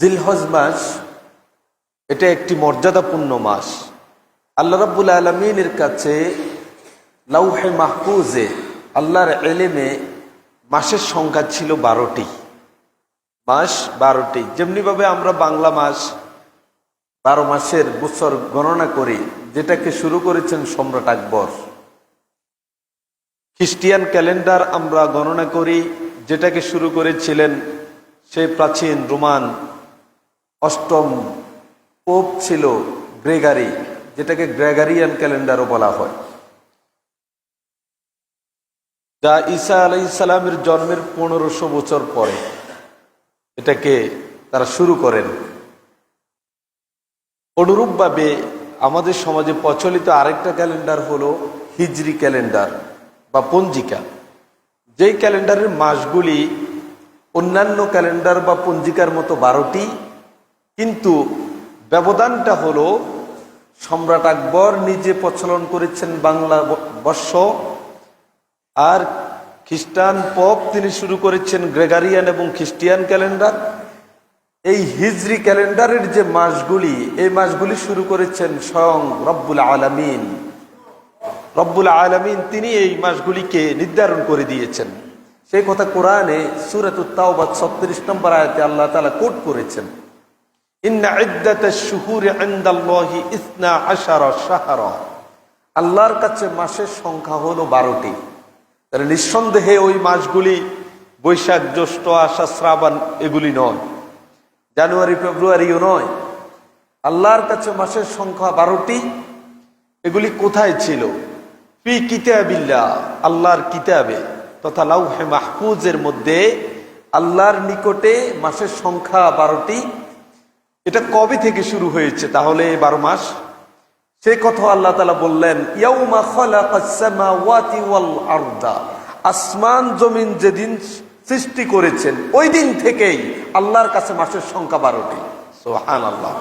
জিলহজ মাস, এটা একটি মর্যাদাপূর্ণ মাস। আল্লাহ রাব্বুল আলমিনের কাছে লাউহে মাহফুজে আল্লাহর এলেমে মাসের সংখ্যা ছিল বারোটি। মাস বারোটি। যেমনিভাবে আমরা বাংলা মাস বারো মাসের বছর গণনা করি, যেটাকে শুরু করেছেন সম্রাট আকবর। খ্রিস্টিয়ান ক্যালেন্ডার আমরা গণনা করি, যেটাকে শুরু করেছিলেন সেই প্রাচীন রোমান অষ্টম পোপ ছিল গ্রেগারি, যেটাকে গ্রেগারিয়ান ক্যালেন্ডারও বলা হয়। যা ঈসা আলাই জন্মের পনেরোশো বছর পরে এটাকে তারা শুরু করেন। অনুরূপভাবে আমাদের সমাজে প্রচলিত আরেকটা ক্যালেন্ডার হলো হিজরি ক্যালেন্ডার বা পঞ্জিকা। যেই ক্যালেন্ডারের মাসগুলি অন্যান্য ক্যালেন্ডার বা পঞ্জিকার মতো বারোটি কিন্তু ব্যবধানটা হলো সম্রাট আকবর নিজে প্রচলন করেছেন বাংলা বর্ষ, আর খ্রিস্টান পপ তিনি শুরু করেছেন গ্রেগারিয়ান এবং খ্রিস্টিয়ান ক্যালেন্ডার। এই হিজরি ক্যালেন্ডারের যে মাসগুলি, এই মাসগুলি শুরু করেছেন স্বয়ং রব্বুল আলামিন। রব্বুল আলামিন তিনি এই মাসগুলিকে নির্ধারণ করে দিয়েছেন। সেই কথা কোরআনে সুরাত তাওবাত ছত্রিশ নম্বর আয়াতে আল্লাহ তাআলা কোট করেছেন। আল্লাহর কাছে মাসের সংখ্যা হলো বারোটি। তাহলে নিঃসন্দেহে ওই মাসগুলি বৈশাখ, জ্যৈষ্ঠ, আষাঢ়, শ্রাবণ এগুলি নয়। জানুয়ারি, ফেব্রুয়ারিও নয়। আল্লাহর কাছে মাসের সংখ্যা বারোটি। এগুলি কোথায় ছিল? ফি কিতাবিল্লা আল্লাহর কিতাবে, তথা লাউহে মাহফুজের মধ্যে আল্লাহর নিকটে মাসের সংখ্যা বারোটি। এটা কবে থেকে শুরু হয়েছে তাহলে বারো মাস? সে কথা আল্লাহ তালা বললেন আসমান, জমিন যেদিন সৃষ্টি করেছেন, ওই দিন থেকেই আল্লাহর কাছে মাসের সংখ্যা বারোটি। সোহান আল্লাহ